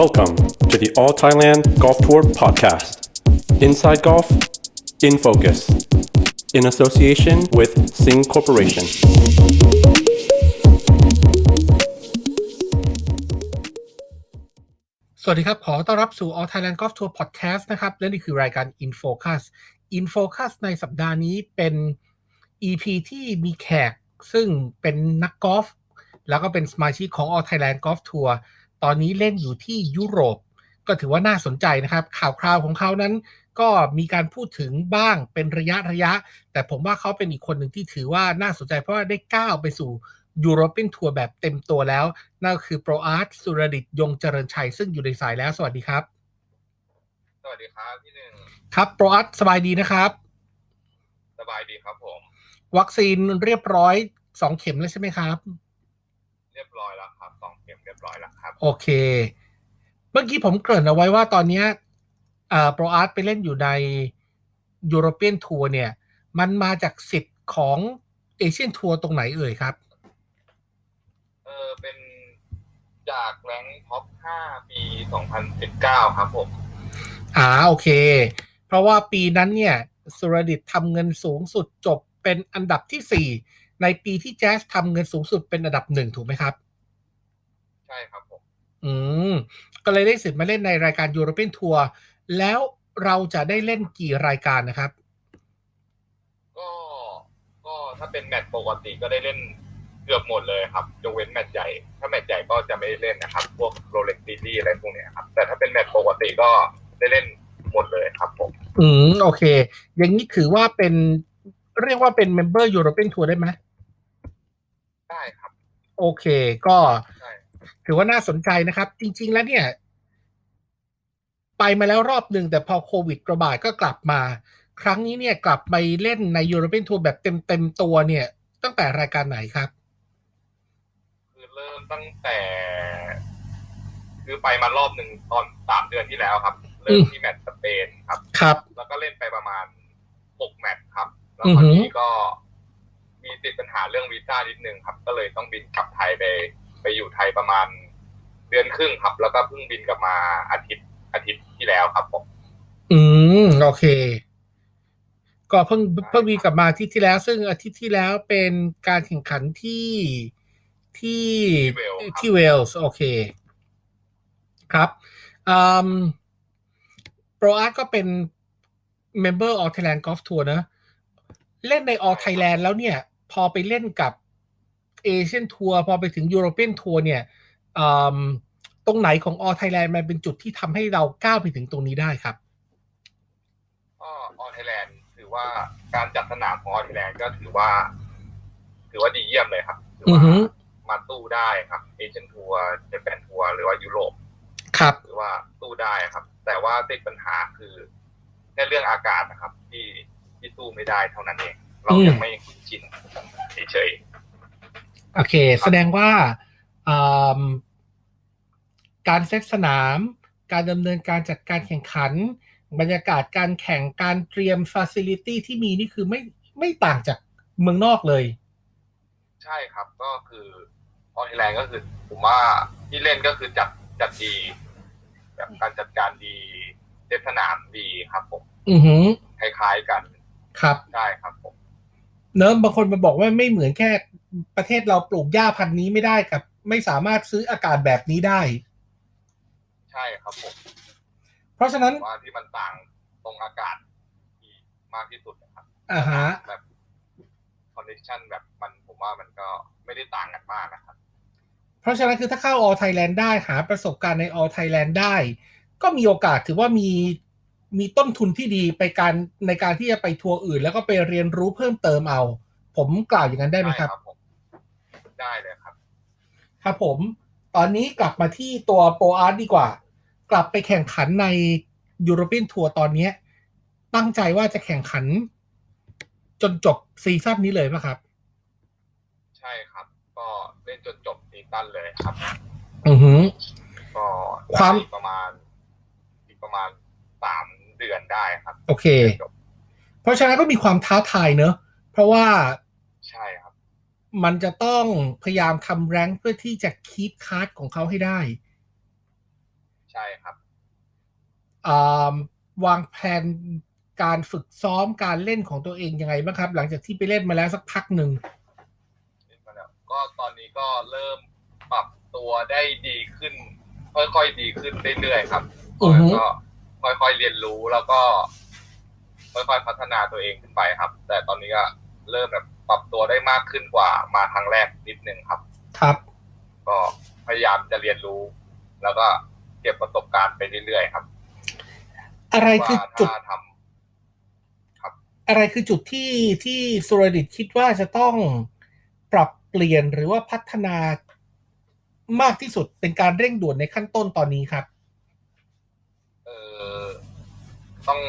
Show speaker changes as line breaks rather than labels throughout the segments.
Welcome to the All Thailand Golf Tour podcast. Inside Golf, in focus, in association with Sing Corporation.
สวัสดีครับ ขอต้อนรับสู่ All Thailand Golf Tour Podcast นะครับ และนี่คือรายการ In Focus In Focus ในสัปดาห์นี้เป็น EP ที่มีแขกซึ่งเป็นนักกอล์ฟแล้วก็เป็นสมาชิกของ All Thailand Golf Tour ตอนนี้เล่นอยู่ที่ยุโรป ก็ถือว่าน่าสนใจนะครับ ข่าวคราวของเขานั้นก็มีการพูดถึงบ้างเป็นระยะระยะ แต่ผมว่าเขาเป็นอีกคนหนึ่งที่ถือว่าน่าสนใจเพราะว่าได้ก้าวไปสู่ยูโรเปียนทัวร์แบบเต็มตัวแล้ว นั่นก็คือโปรอาร์ตสุรดิตยงเจริญชัย ซึ่งอยู่ในสายแล้ว สวัสดีครับ
สวัสดีครับพี่หนึ่ง
ครับโปรอาร์ตสบายดีนะครับ
สบายดีครับผม
วัคซีนเรียบร้อยสองเข็มแล้วใช่ไหมครับ
เรียบร้อยแล้วครับสองเข็มเรียบร้อยแล้วครับ
โอเค เมื่อกี้ผมเกริ่นเอาไว้ว่าตอนเนี้ยเอ่อโปรอาร์ตไปเล่นอยู่ในยูโรเปียนทัวร์เนี่ย มันมาจากสิทธิ์ของเอเชียนทัวร์ตรงไหนเอ่ยครับ
เออเป็นจากแรงท็อป 5 ปี 2019 ครับผม
อ่าโอเค เพราะว่าปีนั้นเนี่ยสุรดิตทำเงินสูงสุดจบเป็นอันดับที่ 4 ในปีที่แจ๊สทำเงินสูงสุดเป็นอันดับหนึ่งถูกไหมครับ
ใช่ครับผม
อืมก็เลยได้สิทธิ์มาเล่นในรายการยูโรเปียนทัวร์แล้วเราจะได้เล่นกี่รายการนะครับ
ก็ก็ถ้าเป็นแมตช์ปกติก็ได้เล่นเกือบหมดเลยครับยกเว้นแมตช์ใหญ่ ถ้าแมตช์ใหญ่ก็จะไม่ได้เล่นนะครับ พวกโรเล็กซีรีอะไรพวกเนี้ยครับ แต่ถ้าเป็นแมตช์ปกติก็ได้เล่นหมดเลยครับผม
อืมโอเค อย่างนี้ถือว่าเป็นเรียกว่าเป็นเมมเบอร์ยูโรเปียนทัวร์ได้ไหม
ได้ครับ
โอเค ก็
ใช่
ถือว่าน่าสนใจนะครับ จริง ๆ แล้วเนี่ย ไปมาแล้วรอบหนึ่งแต่พอโควิดระบาดก็กลับมา ครั้งนี้เนี่ยกลับไปเล่นในยูโรเปียนทัวร์แบบเต็มๆตัวเนี่ย ตั้งแต่รายการไหนครับ
คือเริ่มตั้งแต่ คือไปมารอบหนึ่งตอนสามเดือนที่แล้วครับ เริ่มที่แมตช์สเปนครับ
ครับ
แล้วก็เล่นไปประมาณหกแมตช์ครับ แล้ว
อือ
คราว
หือ
นี้ก็มีติดปัญหาเรื่องวีซ่านิดนึงครับ ก็เลยต้องบินกลับไทยไป ไปอยู่ไทยประมาณเดือนครึ่งครับ แล้วก็เพิ่งบินกลับมาอาทิตย์อาทิตย์ที่แล้วครับผม
อืมโอเค ก็เพิ่งเพิ่งมีกลับมาอาทิตย์ที่แล้ว ซึ่งอาทิตย์ที่แล้วเป็นการแข่งขันที่ที่
ที่เวลส์ครับ
ที่เวลส์โอเค ครับโปรอาร์ตก็เป็นเมมเบอร์ All Thailand Golf Tour นะ เล่นใน All Thailand แล้วเนี่ย พอไปเล่นกับ เอเชียนทัวร์พอไปถึงยูโรเปียนทัวร์เนี่ยอืมตรงไหนของ All Thailand มันเป็นจุดที่ทำให้เราก้าวไปถึงตรงนี้ได้ครับ
ก็ออไทยแลนด์ถือว่าการจัดสนามของออไทยแลนด์ก็ถือว่า ถือว่าดีเยี่ยมเลยครับถือ
อื
ว่า
อหือ
มาตู้ได้ครับเอเชียนทัวร์เจแปนทัวร์หรือว่ายุโรป
ครับ
หรือว่าตู้ได้ครับ แต่ว่าติดปัญหาคือแค่เรื่องอากาศนะครับ ที่ที่ตู้ไม่ได้เท่านั้นเอง เรายังไม่คุ้นชินเฉย
โอเค แสดงว่าอืมการเซตสนาม การดำเนินการจัดการแข่งขัน บรรยากาศการแข่งการเตรียมฟ a ซิลิตี้ที่มีนี่คือไม่ไม่ต่างจากเมืองนอกเลย
ๆใช่ครับก็คือออไทยแลนด์ก็คือผมว่าที่เล่นก็คือจัดจัดดีแบบการจัดการดีเซตสนามดีครับผม
อือหือ
คล้ายๆกัน
ครับ
ใช่ครับผม
เนอะบางคนมาบอกว่าไม่เหมือนแค่ ประเทศเราปลูกหญ้าพันธุ์นี้ไม่ได้ครับ ไม่สามารถซื้ออากาศแบบนี้ได้
ใช่ครับผม
เพราะฉะนั้น
ว่าที่มันต่างตรงอากาศที่มากที่สุดนะครับ
อ่าฮะ
แบบคอนดิชันแบบมันผมว่ามันก็ไม่ได้ต่างกันมากนะครับ
เพราะฉะนั้นคือถ้าเข้า All Thailand ได้หาประสบการณ์ใน All Thailand ได้ ก็มีโอกาสถือว่ามีมีต้นทุนที่ดีไปการในการที่จะไปทัวร์อื่น แล้วก็ไปเรียนรู้เพิ่มเติมเอา ผมกล่าวอย่างนั้นได้ไหมครับ
ผม ได้เลยครับ
ครับผม ตอนนี้กลับมาที่ตัว Pro Art ดีกว่า กลับไปแข่งขันใน European Tour ตอนเนี้ยตั้งใจว่าจะแข่งขัน จนจบซีซั่นนี้เลยป่ะครับ
ใช่ครับ ก็เล่นจนจบซีซั่นเลยครับ
อือหือ
ก็
ความ
อีกประมาณอีกประมาณสามเดือนได้ครับ
โอเค
จบ
เพราะฉะนั้นก็มีความท้าทายเนอะเพราะว่า
ใช่ครับ
มันจะต้องพยายามทำแรงค์เพื่อที่จะคีปคาร์ดของเขาให้ได้
ใช่ครับ
อ่าวางแผนการฝึกซ้อมการเล่นของตัวเองยังไงบ้างครับ หลังจากที่ไปเล่นมาแล้วสักพักหนึ่ง
ก็ตอนนี้ก็เริ่มปรับตัวได้ดีขึ้น ค่อยๆดีขึ้นเรื่อยๆครับ
อือฮึ
ก็ค่อยๆเรียนรู้แล้วก็ ค่อยๆพัฒนาตัวเองขึ้นไปครับ แต่ตอนนี้ก็เริ่มแบบป รับตัวได้มากขึ้นกว่ามาครั้งแรกนิดนึงครับ
ครับ
ก็พยายามจะเรียนรู้ แล้วก็เก็บประสบการณ์ไปเรื่อยๆครับ
อะไรคือ
ว่า
จุด
ถ้าทำ
อะไรคือจุดที่ที่สุรดิตคิดว่าจะต้องปรับเปลี่ยนหรือว่าพัฒนามากที่สุดเป็นการเร่งด่วนในขั้นต้นตอนนี้ครับ
เออต้อง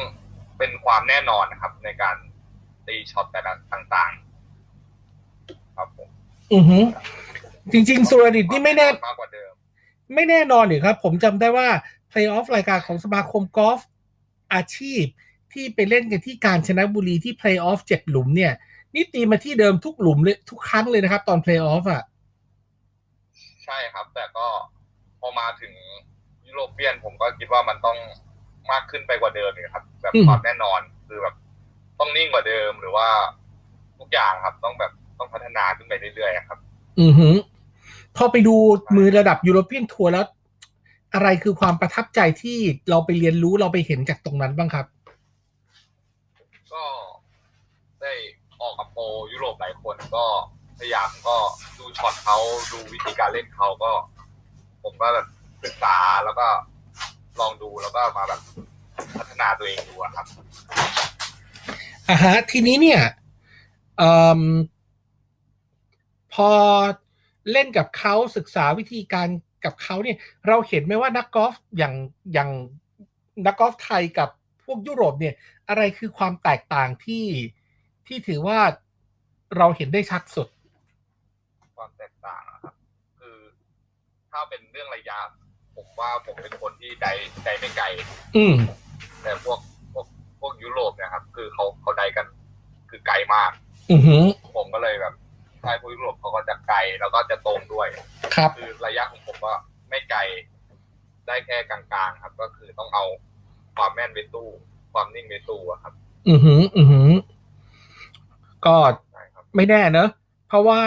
เป็นความแน่นอนนะครับ ในการตีช็อตแต่ละต่างๆครับผม
อือหือจริง ๆ สุรดิตนี่ไม่แน่
มากกว่าเดิม
ไม่แน่นอนอยู่ครับ ผมจำได้ว่าเพลย์ออฟรายการของสมาคมกอล์ฟอาชีพ ที่ไปเล่นกันที่การชนะบุรีที่เพลย์ออฟเจ็ดหลุมเนี่ย นี่ตีมาที่เดิมทุกหลุมเลยทุกครั้งเลยนะครับ ตอนเพลย์ออฟอะ
ใช่ครับ แต่ก็พอมาถึงยุโรปเปียนผมก็คิดว่ามันต้องมากขึ้นไปกว่าเดิมอีกครับ แบบ
อืม
ความแน่นอนคือแบบต้องนิ่งกว่าเดิมหรือว่าทุกอย่างครับต้องแบบ ต้องพัฒนาขึ้นไปเรื่อยๆครับ
อือหือพอไปดูมือระดับยูโรเปียนทัวร์แล้ว อะไรคือความประทับใจที่เราไปเรียนรู้เราไปเห็นจากตรงนั้นบ้างครับ
ก็ได้ออกกับโปรยุโรปหลายคนก็พยายามก็ดูช็อตเขาดูวิธีการเล่นเขาก็ ผมก็แบบศึกษาแล้วก็ลองดูแล้วก็มาแบบพัฒนาตัวเองดูอะครับ
อ่าฮะทีนี้เนี่ยเอิ่ม พอเล่นกับเขาศึกษาวิธีการกับเขาเนี่ยเราเห็นไหมว่านักกอล์ฟอย่างอย่างนักกอล์ฟไทยกับพวกยุโรปเนี่ยอะไรคือความแตกต่างที่ที่ถือว่าเราเห็นได้ชัดสุด
ความแตกต่างอะครับ คือถ้าเป็นเรื่องระยะ ผมว่าผมเป็นคนที่ใจใจไม่ไกล
อืม
แต่พวกพวกพวกยุโรปเนะครับ คือเขาเขาได้กันคือไกลมาก
อือหือ
ผมก็เลยแบบ ใช่พวกยุโรปเขาก็จะไกลแล้วก็จะตรงด้วย
ครับ
คือระยะของผมก็ไม่ไกล ได้แค่กลางๆครับ ก็คือต้องเอาความแม่นไปสู้ ความนิ่งไปสู้อะครับ
อือหือ อือหือ ก็
ใช่ครับ
ไม่แน่เนอะ เพราะว่า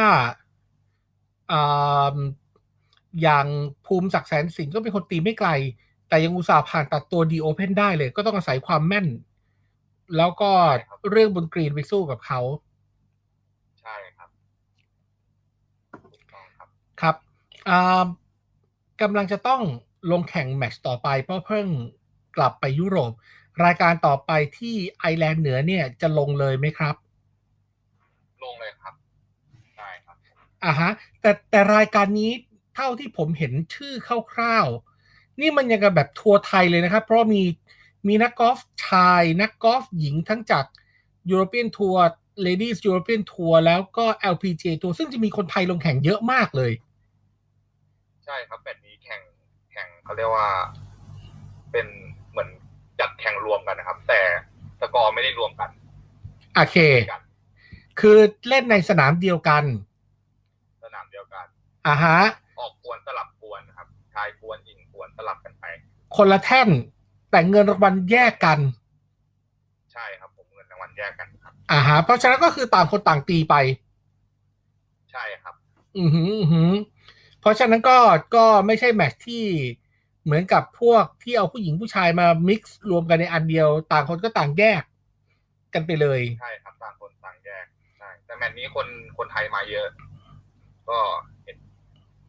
อ่าอย่างภูมิศักดิ์แสนสิงห์ก็เป็นคนตีไม่ไกล แต่ยังอุตส่าห์ผ่านตัดตัวดีโอเพนได้เลย ก็ต้องอาศัยความแม่น แล้วก็เรื่องบนกรีนไปสู้กับเขา
ใช่ครับถูกต้อง ครับ
ครับอ่ากำลังจะต้องลงแข่งแมตช์ต่อไปเพราะเพิ่งกลับไปยุโรป รายการต่อไปที่ไอร์แลนด์เหนือเนี่ยจะลงเลยไหมครับ
ลงเลยครับใช่ครับ
อ่าฮะแต่แต่รายการนี้เท่าที่ผมเห็นชื่อคร่าวๆ นี่มันยังกับแบบทัวร์ไทยเลยนะครับ เพราะมีมีนักกอล์ฟชาย นักกอล์ฟหญิงทั้งจาก European Tour Ladies European Tour แล้วก็ LPGA Tour ซึ่งจะมีคนไทยลงแข่งเยอะมากเลย
ใช่ครับแบบนี้แข่งแข่งเขาเรียกว่า เป็นเหมือนจัดแข่งรวมกันนะครับ แต่สกอร์ไม่ได้รวมกัน
โอเค
กัน
คือเล่นในสนามเดียวกัน
สนามเดียวกัน
อ่าฮะ
ออกกวนสลับกวนครับชายกวนหญิงกวนสลับกันไป
คนละแท่นแต่เงินรางวัลแยกกัน
ใช่ครับ ผมเงินรางวัลแยกกันครับ
อ่าฮะเพราะฉะนั้นก็คือต่างคนต่างตีไป
ใช่ครับ
อือหืออือหือเพ ราะฉะนั้นก็ก็ไม่ใช่แมตช์ที่เหมือนกับพวกที่เอาผู้หญิงผู้ชายมา mix รวมกันในอันเดียว ต่างคนก็ต่างแยกกันไปเลย
ใช่ครับต่างคนต่างแยกใช่แต่แมตช์นี้คนคนไทยมาเยอะ ก็เห็น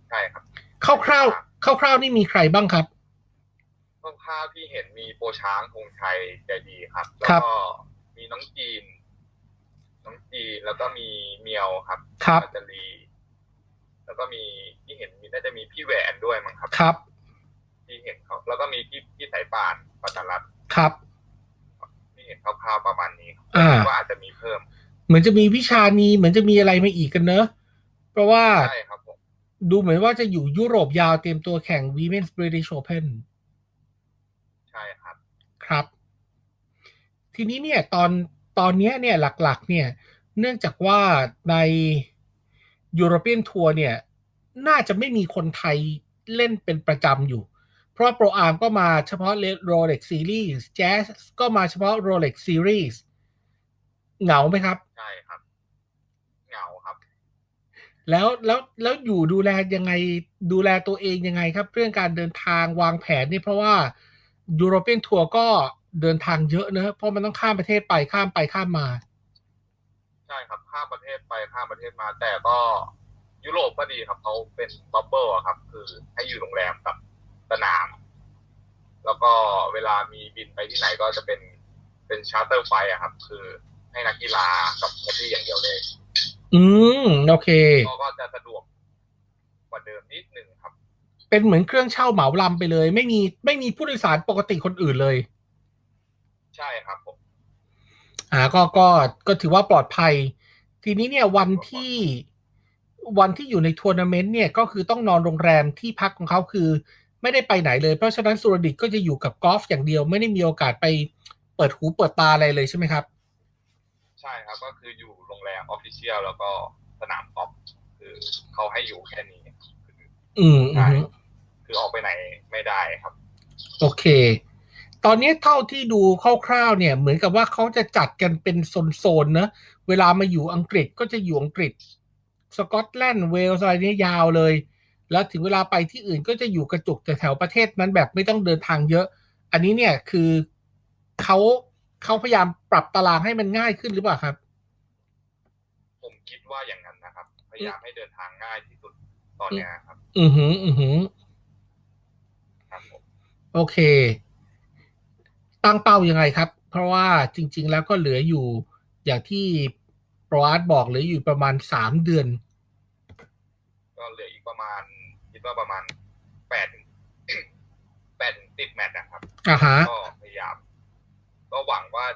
ใช่ครับ
คร่าวๆคร่าวๆนี่มีใครบ้างครับ
ก็ภาพที่เห็นมีโปรช้างธงชัยใจดีครับ แล้ว
ครับ
ก็มีน้องจีน น้องจีนแล้วก็มีเมียวครับ
ครับ
นาตาลี แล้วก็มีที่เห็นมีน่าจะมีพี่แหวนด้วยมั้งครับ
ครับ
ที่เห็นเขาแล้วก็มีพี่พี่สายป่านปัตตารัตน์
ครับ
ที่เห็นคร่าวๆประมาณนี้ครับ
อ่า
คิดว่าอาจจะมีเพิ่ม
เหมือนจะมีวิชานีเหมือนจะมีอะไรมาอีกกันเนอะ เพราะว่า
ใช่ครับผม
ดูเหมือนว่าจะอยู่ยุโรปยาวเตรียมตัวแข่ง Women's British Open
ใช่ครับ
ครับ ทีนี้เนี่ยตอนตอนเนี้ยเนี่ยหลักๆ เนี่ย เนื่องจากว่าใน European Tour เนี่ย น่าจะไม่มีคนไทยเล่นเป็นประจำอยู่ เพราะว่า Pro Arm ก็มาเฉพาะ Rolex Series Jazz ก็มาเฉพาะ Rolex Series เหงาไหมครับ
ใช่ครับ เหงาครับ
แล้วแล้วแล้วอยู่ดูแลยังไงดูแลตัวเองยังไงครับ เรื่องการเดินทางวางแผนนี่เพราะว่า European Tour ก็เดินทางเยอะเนอะเพราะมันต้องข้ามประเทศไปข้ามไปข้ามมา
ใช่ครับข้ามประเทศไปข้ามประเทศมา แต่ก็ยุโรปก็ดีครับเขาเป็นบับเบิลอะครับ คือให้อยู่โรงแรมกับสนาม แล้วก็เวลามีบินไปที่ไหนก็จะเป็นเป็นชาร์เตอร์ไฟอะครับ คือให้นักกีฬากับแคดดี้อย่างเดียวเลย
อืมโอเค
ก็ก็จะสะดวกกว่าเดิมนิดนึงครับ
เป็นเหมือนเครื่องเช่าเหมาลำไปเลย ไม่มีไม่มีผู้โดยสารปกติคนอื่นเลย
ใช่ครับผม
อ่าก็ก็ก็ถือว่าปลอดภัย ทีนี้เนี่ยวันที่วันที่อยู่ในทัวร์นาเมนต์เนี่ยก็คือต้องนอนโรงแรมที่พักของเขาคือ ไม่ได้ไปไหนเลย เพราะฉะนั้นสุรดิตก็จะอยู่กับกอล์ฟอย่างเดียว ไม่ได้มีโอกาสไปเปิดหูเปิดตาอะไรเลยใช่ไหมครับ
ใช่ครับก็คืออยู่โรงแรมออฟฟิเชียลแล้วก็สนามกอล์ฟคือเขาให้อยู่แค่นี้
อืมอืม
คือออกไปไหนไม่ได้ครับ
โอเคต อนนี้เท่าที่ดูคร่าวๆเนี่ย เหมือนกับว่าเขาจะจัดกันเป็นโซนๆเนอะเวลามาอยู่อังกฤษก็จะอยู่อังกฤษ สกอตแลนด์เวลส์อะไรเนี้ยยาวเลย แล้วถึงเวลาไปที่อื่นก็จะอยู่กระจุกแต่แถวประเทศนั้นแบบไม่ต้องเดินทางเยอะ อันนี้เนี่ยคือเขาเขาพยายามปรับตารางให้มันง่ายขึ้นหรือเปล่าครับ
ผมคิดว่าอย่างนั้นนะครับ พยายามให้เดินทางง่ายที่สุดตอนเนี้ยครับ
อือหือ อือหือ
ครับผม
โอเค ตั้งเป้ายังไงครับ เพราะว่าจริง ๆ แล้วก็เหลืออยู่อย่างที่โปรอาร์ตบอกเหลืออยู่ประมาณสามเดือน
ก็เหลืออีกประมาณคิดว่าประมาณแปดถึงแปดถึงสิบแมตช์นะครับ
อ่าฮะ
ก็พยายาม ก็หวังว่า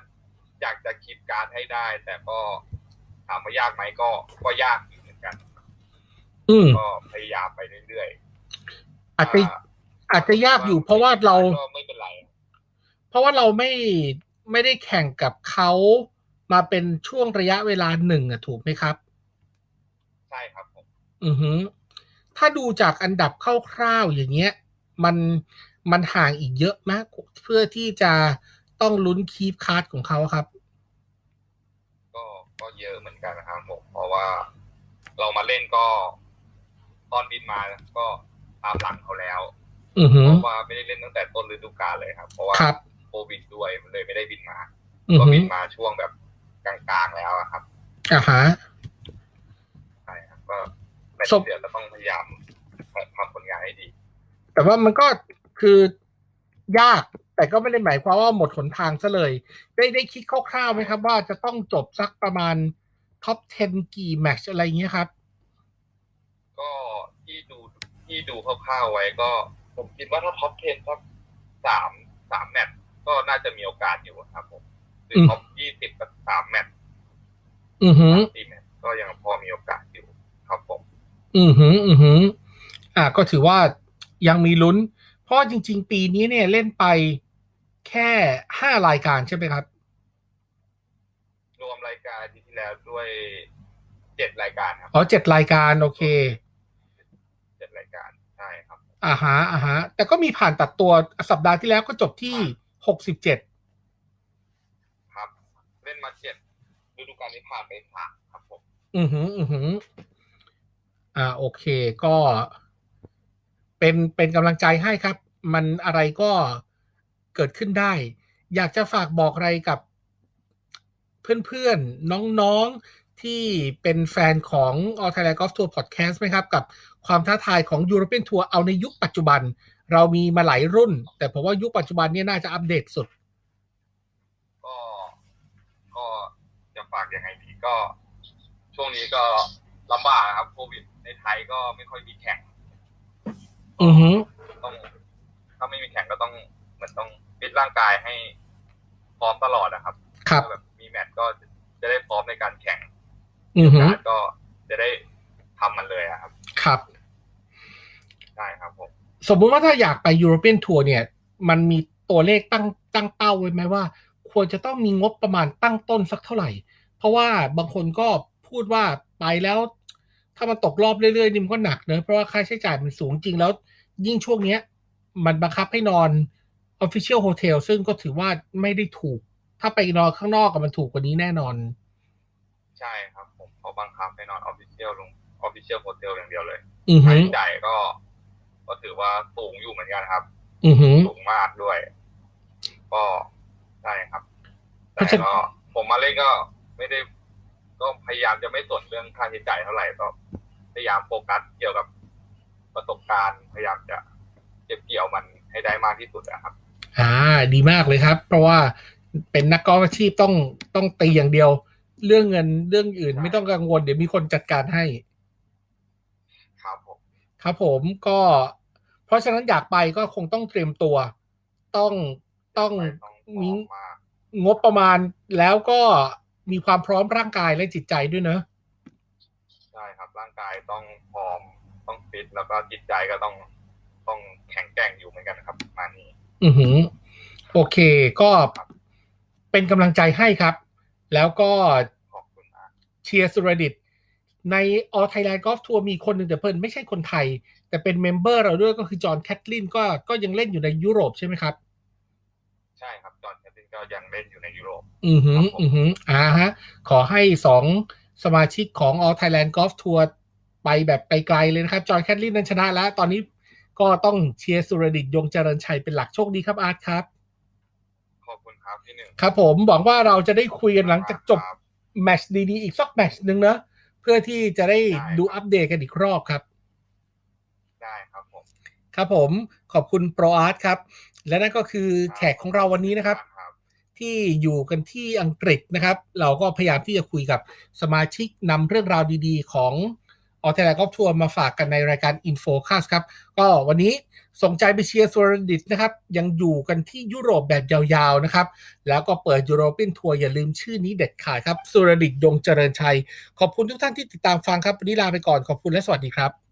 อยากจะคิดการดให้ได้ แต่ก็ถามว่ายากไหมก็ก็ยากอยู่เหมือนกัน
อืม
ก็พยายามไปเรื่อยๆ
อาจจะอาจจะยากอยู่เพราะว่าเรา
ก็ไม่เป็นไร
เพราะว่าเราไม่ไม่ได้แข่งกับเขามาเป็นช่วงระยะเวลาหนึ่งอะถูกไหมครับ
ใช่ครับผม
อือฮึถ้าดูจากอันดับคร่าวๆอย่างเงี้ย มันมันห่างอีกเยอะมาก เพื่อที่จะต้องลุ้นคีปคาร์ดของเขาครับ
ก็ก็เยอะเหมือนกันนะครับผมเพราะว่าเรามาเล่นก็ตอนบินมาก็ตามหลังเขาแล้ว
อือฮึ
เพราะว่าไม่ได้เล่นตั้งแต่ต้นฤดูกาลเลยครับ เพราะว่า
ครับ
โควิดด้วยเลยไม่ได้บินมา
อือ
ก็
ฮึ
บินมาช่วงแบบกลางๆแล้วอะครับ
อ่าฮะ
ใช่ครับก็แมตช์
ส่ง
ที่เดือดเราต้องพยายามทำผลงานให้ดี
แต่ว่ามันก็คือยาก แต่ก็ไม่ได้หมายความว่าหมดหนทางซะเลย ได้ได้คิดคร่าวๆไหมครับ ว่าจะต้องจบสักประมาณท็อป 10 กี่แมตช์อะไรเงี้ยครับ
ก็ที่ดูที่ดูคร่าวๆไว้ก็ ผมคิดว่าถ้าท็อป 10 สักสามสามแมตช์ ก็น่าจะมีโอกาสอยู่ครับผมหรือ
ม
ท็อปยี่สิบกับสามแมตช์
อือฮึ
สามสี่แมตช์ก็ยังพอมีโอกาสอยู่ครับผม
อือหือ อือหือ อ่าก็ถือว่ายังมีลุ้น เพราะว่าจริง ๆ ปีนี้เนี่ยเล่นไปแค่ห้ารายการใช่ไหมครับ
รวมรายการอาที่ที่แล้วด้วยเจ็ดรายการครับ
อ๋อเจ็ดรายการโอเค
เจ็ดรายการใช่ครับ
อ่าฮะอ่าฮะแต่ก็มีผ่านตัดตัวสัปดาห์ที่แล้วก็จบที่ หกสิบเจ็ด
ครับ เล่นมาเจ็ดฤดูกาลนี้ผ่านไปสามครับผม
อือหืออือหือ อ่า โอเค ก็เป็นเป็นกำลังใจให้ครับ มันอะไรก็เกิดขึ้นได้ อยากจะฝากบอกอะไรกับเพื่อนๆ น้องๆ ที่เป็นแฟนของ All Thailand Golf Tour Podcast ไหมครับ กับความท้าทายของ European Tour เอาในยุคปัจจุบัน เรามีมาหลายรุ่น แต่ผมว่ายุคปัจจุบันเนี่ยน่าจะอัปเดตสุด
ก็ก็จะฝากยังไงดีก็ ช่วงนี้ก็ลำบากครับโควิดในไทยก็ไม่ค่อยมีแข่ง
อือหือ
ต้องถ้าไม่มีแข่งก็ต้องเหมือนต้องฟิตร่างกายให้พร้อมตลอดนะครับ
ครับ
ถ้าแบบมีแมตช์ก็จะได้พร้อมในการแข่ง
อือหือ
การก็จะได้ทำมันเลยอะครับ
ครับ
ใช่ครับผม
สมมุติว่าถ้าอยากไปยูโรเปียนทัวร์เนี่ย มันมีตัวเลขตั้งตั้งเป้าไว้ไหมว่า ควรจะต้องมีงบประมาณตั้งต้นสักเท่าไหร่ เพราะว่าบางคนก็พูดว่าไปแล้ว ถ้ามันตกรอบเรื่อยๆนี่มันก็หนักเนอะเพราะว่าค่าใช้จ่ายมันสูงจริงแล้ว ยิ่งช่วงเนี้ย มันบังคับให้นอน Official Hotel ซึ่งก็ถือว่าไม่ได้ถูก ถ้าไปนอนข้างนอกก็มันถูกกว่านี้แน่นอน
ใช่ครับ ผมเขาบังคับให้นอนออฟฟิเชียลลงออฟฟิเชียลโฮเทลอย่างเดียวเลย
อือ
ค่า
หือ
ใช้จ่ายก็ ก็ถือว่าสูงอยู่เหมือนกันครับ
อือหือ
สูงมากด้วย ก็ใช่ครับ
เพราะ
แต่
ฉะนั้น
ก็ผมมาเล่นก็ไม่ได้ ก็พยายามจะไม่สนเรื่องค่าใช้จ่ายเท่าไหร่ก็พยายามโฟกัสเกี่ยวกับประสบการณ์ พยายามจะเก็บเกี่ยวมันให้ได้มากที่สุดนะครับ
อ่า ดีมากเลยครับ เพราะว่าเป็นนักกอล์ฟอาชีพต้องต้องตีอย่างเดียว เรื่องเงินเรื่องอื่น
ใช่
ไม่ต้องกังวล เดี๋ยวมีคนจัดการให้
ครับผม
ครับผมก็เพ ราะฉะนั้นอยากไปก็คงต้องเตรียมตัวต้องต้อง
ไปต้องพ
มี
ร้อมมาก
งบประมาณแล้วก็มีความพร้อมร่างกายและจิตใจด้วยเนอะ
ใช่ครับร่างกายต้องพร้อมต้องฟิตแล้วก็จิตใจก็ต้องต้องแข็งแกร่งอยู่เหมือนกันครับประมาณนี้
อือหือ โอเคก็เป็นกำลังใจให้ครับ แล้วก็
ขอบคุณมาก
เชียร์สุรดิต ใน All Thailand Golf Tour มีคนหนึ่งแต่เพิ่นไม่ใช่คนไทย แต่เป็นเมมเบอร์เราด้วยก็คือจอห์นแคทลินก็ก็ยังเล่นอยู่ในยุโรปใช่ไหมครับ
ใช่ครับจอห์นแคทลินก็ยังเล่นอยู่ในยุโรป
อือหือ
ครับผม
อือหืออ่าฮะ ขอให้สองสมาชิกของ All Thailand Golf Tour ไปแบบไกลๆเลยนะครับ จอห์นแคทลินนั้นชนะแล้ว ตอนนี้ก็ต้องเชียร์สุรดิตยงเจริญชัยเป็นหลักโชคดีครับอาร์ตครับ
ขอบคุณครับพี่หนึ่ง
ครับผมหวังว่าเราจะได้คุยกันหลังจากจบ
ครับ
แมตช์ดีๆอีกสักแมตช์หนึ่งเนอะ เพื่อที่จะได้
ได้
ดูอัปเดตกันอีกรอบครับ
ได้ครับผม
ครับผมขอบคุณโปรอาร์ตครับ และนั่นก็คือแขกของเราวันนี้นะครับ
ครับ
ที่อยู่กันที่อังกฤษนะครับ เราก็พยายามที่จะคุยกับสมาชิกนำเรื่องราวดีๆ ของออเทลกอล์ฟทัวร์มาฝากกันในรายการ Infocast ครับ ก็วันนี้ ส่งใจไปเชียร์สวรดิตนะครับยังอยู่กันที่ยุโรปแบบยาวๆนะครับ แล้วก็เปิดยูโรปินทัวร์อย่าลืมชื่อนี้เด็ดขาดครับสุรดิตยงเจริญชัย ขอบคุณทุกท่านที่ติดตามฟังครับวันนี้ลาไปก่อนขอบคุณและสวัสดีครับ